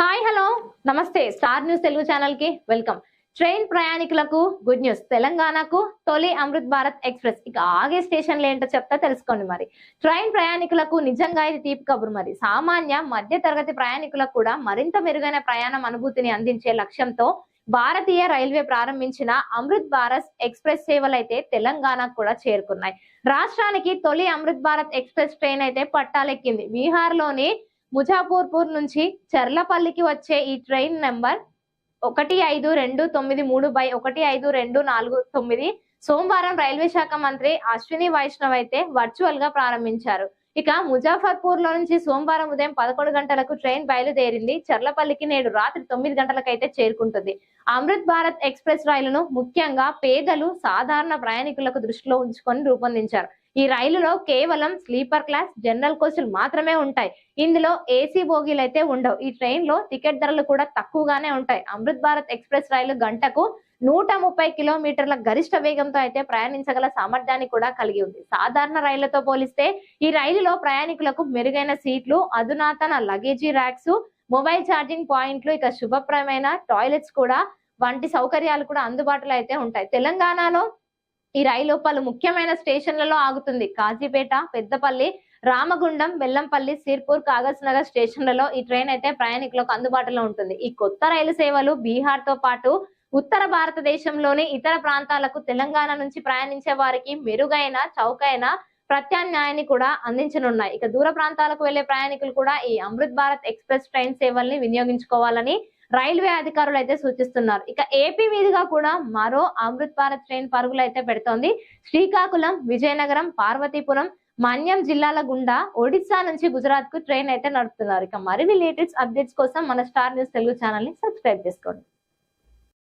Hi hello. నమస్తే. Star news Telugu ఛానల్కి welcome. Train ప్రయాణికులకు గుడ్ న్యూస్. తెలంగాణకు తొలి అమృత్ భారత్ ఎక్స్ప్రెస్. ఇక ఆగే స్టేషన్లు ఏంటో చెప్తా తెలుసుకోండి మరి. ట్రైన్ ప్రయాణికులకు నిజంగా ఇది తీపి కబురు మరి. సామాన్య మధ్య తరగతి ప్రయాణికులకు కూడా మరింత మెరుగైన ప్రయాణం అనుభూతిని అందించే లక్ష్యంతో భారతీయ రైల్వే ప్రారంభించిన అమృత్ భారత్ ఎక్స్ప్రెస్ సేవలు అయితే తెలంగాణకు కూడా చేరుకున్నాయి. రాష్ట్రానికి తొలి అమృత్ భారత్ ఎక్స్ప్రెస్ ట్రైన్ అయితే పట్టాలెక్కింది. బీహార్లోని ముజాపూర్పూర్ నుంచి చర్లపల్లికి వచ్చే ఈ ట్రైన్ నెంబర్ ఒకటి ఐదు రెండు తొమ్మిది మూడు బై ఒకటి ఐదు రెండు నాలుగు తొమ్మిది. సోమవారం రైల్వే శాఖ మంత్రి అశ్విని వైష్ణవ్ అయితే వర్చువల్గా ప్రారంభించారు. ఇక ముజాఫర్పూర్లో నుంచి సోమవారం ఉదయం పదకొండు గంటలకు ట్రైన్ బయలుదేరింది. చర్లపల్లికి నేడు రాత్రి తొమ్మిది గంటలకైతే చేరుకుంటుంది. అమృత్ భారత్ ఎక్స్ప్రెస్ రైలును ముఖ్యంగా పేదలు సాధారణ ప్రయాణికులకు దృష్టిలో ఉంచుకొని రూపొందించారు. ఈ రైలులో కేవలం స్లీపర్ క్లాస్ జనరల్ కోచ్లు మాత్రమే ఉంటాయి. ఇందులో ఏసీ బోగీలు అయితే ఉండవు. ఈ ట్రైన్లో టికెట్ ధరలు కూడా తక్కువగానే ఉంటాయి. అమృత్ భారత్ ఎక్స్ప్రెస్ రైలు గంటకు నూట ముప్పై కిలోమీటర్ల గరిష్ట వేగంతో అయితే ప్రయాణించగల సామర్థ్యాన్ని కూడా కలిగి ఉంది. సాధారణ రైళ్ళతో పోలిస్తే ఈ రైలులో ప్రయాణికులకు మెరుగైన సీట్లు అధునాతన లగేజీ ర్యాక్స్ మొబైల్ ఛార్జింగ్ పాయింట్లు ఇక శుభప్రదమైన టాయిలెట్స్ కూడా వంటి సౌకర్యాలు కూడా అందుబాటులో అయితే ఉంటాయి. తెలంగాణలో ఈ రైలు పలు ముఖ్యమైన స్టేషన్లలో ఆగుతుంది. కాజీపేట పెద్దపల్లి రామగుండం బెల్లంపల్లి సిర్పూర్ కాగజ్ నగర్ స్టేషన్లలో ఈ ట్రైన్ అయితే ప్రయాణికులకు అందుబాటులో ఉంటుంది. ఈ కొత్త రైలు సేవలు బీహార్తో పాటు ఉత్తర భారతదేశంలోని ఇతర ప్రాంతాలకు తెలంగాణ నుంచి ప్రయాణించే వారికి మెరుగైన చౌకైన ప్రత్యామ్నాయాన్ని కూడా అందించనున్నాయి. ఇక దూర ప్రాంతాలకు వెళ్ళే ప్రయాణికులు కూడా ఈ అమృత్ భారత్ ఎక్స్ప్రెస్ ట్రైన్ సేవల్ని వినియోగించుకోవాలని రైల్వే అధికారులు అయితే సూచిస్తున్నారు. ఇక ఏపీ మీదుగా కూడా మరో అమృత్ భారత్ ట్రైన్ పరుగులు అయితే పెడుతోంది. శ్రీకాకుళం విజయనగరం పార్వతీపురం మన్యం జిల్లాల గుండా ఒడిశా నుంచి గుజరాత్కు ట్రైన్ అయితే నడుపుతున్నారు. ఇక మరిన్ని లేటెస్ట్ అప్డేట్స్ కోసం మన స్టార్ న్యూస్ తెలుగు ఛానల్ని సబ్స్క్రైబ్ చేసుకోండి.